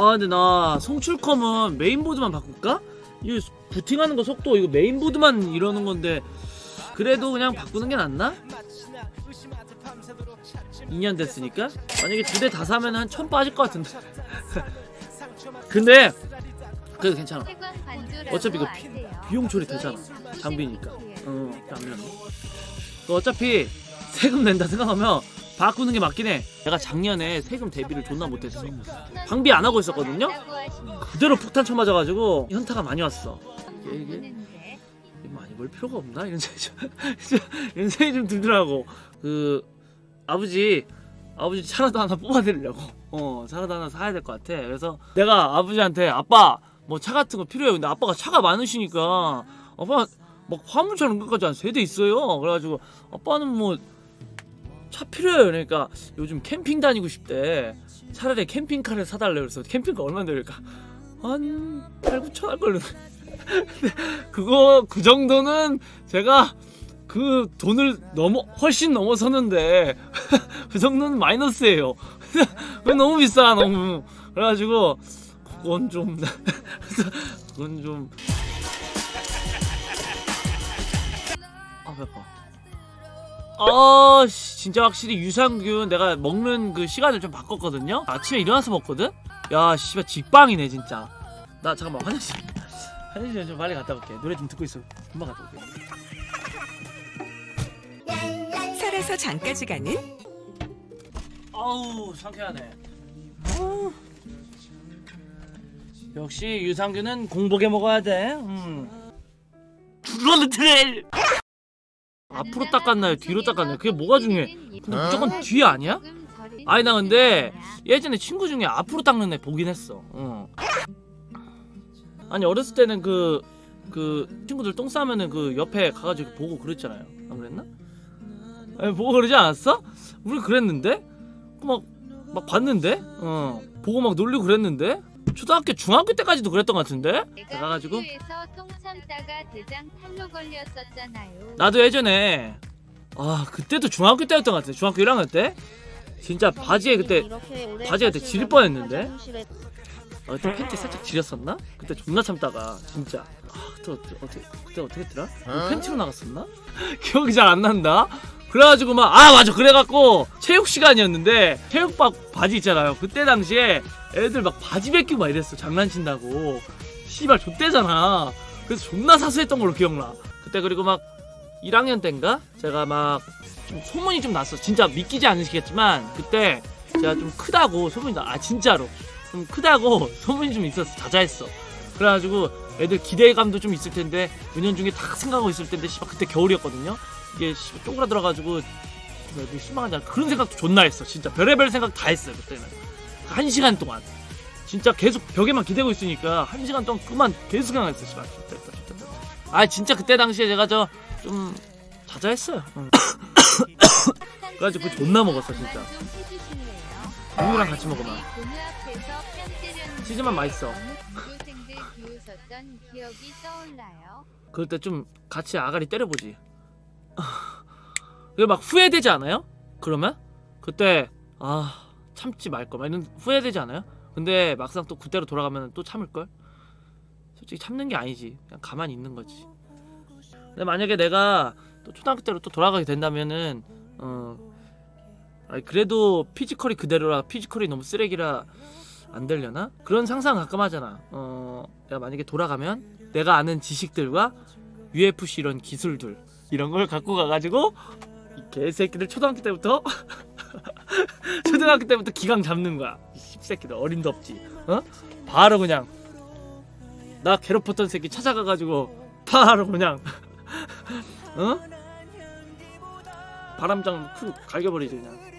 아 근데 나 송출컴은 메인보드만 바꿀까? 이 부팅하는 거 속도 이거 메인보드만 이러는 건데 그래도 그냥 바꾸는 게 낫나? 2년 됐으니까? 만약에 두 대 다 사면 한 천 빠질 것 같은데. 근데 그래도 괜찮아. 어차피 그 비- 비용 처리 되잖아. 장비니까. 어 그러면 그 어차피 세금 낸다 생각하면 바꾸는 게 맞긴 해. 내가 작년에 세금 대비를 존나 못했어 방비 안 하고 있었거든요? 그대로 폭탄 쳐맞아가지고 현타가 많이 왔어. 이게, 이게 많이 벌 필요가 없나? 이런 생각이 좀 들더라고. 그 아버지 아버지 차라도 하나 뽑아드리려고. 어 차라도 하나 사야 될 것 같아. 그래서 내가 아버지한테 아빠 뭐 차 같은 거 필요해요 근데 아빠가 차가 많으시니까. 아빠 막 화물차는 것까지 한 세 대 있어요. 그래가지고 아빠는 뭐 차 필요해요 그러니까 요즘 캠핑 다니고 싶대 차라리 캠핑카를 사달래 그래서 캠핑카 얼마 들까 한 8, 9천 할 걸로 그거 그 정도는 제가 그 돈을 넘어 훨씬 넘어서는데 그 정도는 마이너스예요. 너무 비싸 너무. 그래가지고 그건 좀 그건 좀. 아 배고. 아 씨, 진짜 확실히 유산균 내가 먹는 그 시간을 좀 바꿨거든요. 아침에 일어나서 먹거든. 야 씨발 직방이네 진짜. 나 잠깐만 화장실 화장실 좀 빨리 갔다 올게. 노래 좀 듣고 있어. 금방 갔다 올게. 살아서 장까지 가는 아우 상쾌하네. 아우. 역시 유산균은 공복에 먹어야 돼. 음. 트레일. 앞으로 닦았나요? 뒤로 닦았나요? 그게 뭐가 중요해? 근데 무조건 뒤 아니야? 아니 나 근데 예전에 친구 중에 앞으로 닦는 애 보긴 했어. 어. 아니 어렸을 때는 그 그 친구들 똥 싸면은 그 옆에 가가지고 보고 그랬잖아요. 안 그랬나? 아니, 보고 그러지 않았어? 우리 그랬는데? 막, 막 봤는데? 어. 보고 막 놀리고 그랬는데? 초등학교, 중학교 때까지도 그랬던 것 같은데? 내가 가가지고? 학교에서 통 참다가 대장 탈로 걸렸었잖아요. 나도 예전에, 아, 그때도 중학교 때였던 것 같은데? 중학교 1학년 때? 진짜 바지에 그때, 바지에 그때 지릴 뻔했는데? 아, 그때 팬티 살짝 지렸었나? 그때 존나 참다가, 진짜. 아, 그때 어떻게, 어떻게, 그때 어떻게 했더라? 팬티로 나갔었나? 기억이 잘 안 난다? 그래가지고 막, 아, 맞아. 그래갖고, 체육 시간이었는데, 체육복 바지 있잖아요. 그때 당시에 애들 막 바지 벗기고 막 이랬어. 장난친다고. 씨발, 좆대잖아. 그래서 존나 사수했던 걸로 기억나. 그때 그리고 막, 1학년 때인가? 제가 막, 좀 소문이 좀 났어. 진짜 믿기지 않으시겠지만, 그때 제가 좀 크다고 소문이 나. 아, 진짜로. 좀 크다고 소문이 좀 있었어. 자자했어. 그래가지고 애들 기대감도 좀 있을 텐데 은연 중에 다 생각하고 있을 텐데 씨발 그때 겨울이었거든요. 이게 씨발 쪼그라들어가지고 애들 실망하지 않아. 그런 생각도 존나 했어. 진짜 별의별 생각 다 했어요 그때는. 한 시간 동안. 진짜 계속 벽에만 기대고 있으니까 한 시간 동안 그만 계속 생각했어. 씨발 좋다 좋다 좋다. 아 진짜 그때 당시에 제가 저 좀 자자했어요. 응. 그래가지고 존나 먹었어, 진짜. 우유랑 같이 먹으면. 치즈만 맛있어. 기억이 떠올라요. 그럴 때 좀 같이 아가리 때려보지. 막 후회되지 않아요? 그러면 그때 아 참지 말걸 막 이런 후회되지 않아요? 근데 막상 또 그때로 돌아가면 또 참을 걸. 솔직히 참는 게 아니지. 그냥 가만히 있는 거지. 근데 만약에 내가 또 초등학교 때로 또 돌아가게 된다면은 어 아니, 그래도 피지컬이 그대로라 피지컬이 너무 쓰레기라 안 되려나? 그런 상상 가끔 하잖아. 어 내가 만약에 돌아가면 내가 아는 지식들과 UFC 이런 기술들 이런 걸 갖고 가가지고 이 개새끼들 초등학교 때부터 초등학교 때부터 기강 잡는 거야 이 씹새끼들 어림도 없지 어? 바로 그냥 나 괴롭혔던 새끼 찾아가가지고 바로 그냥 어? 바람장 크 갈겨버리지 그냥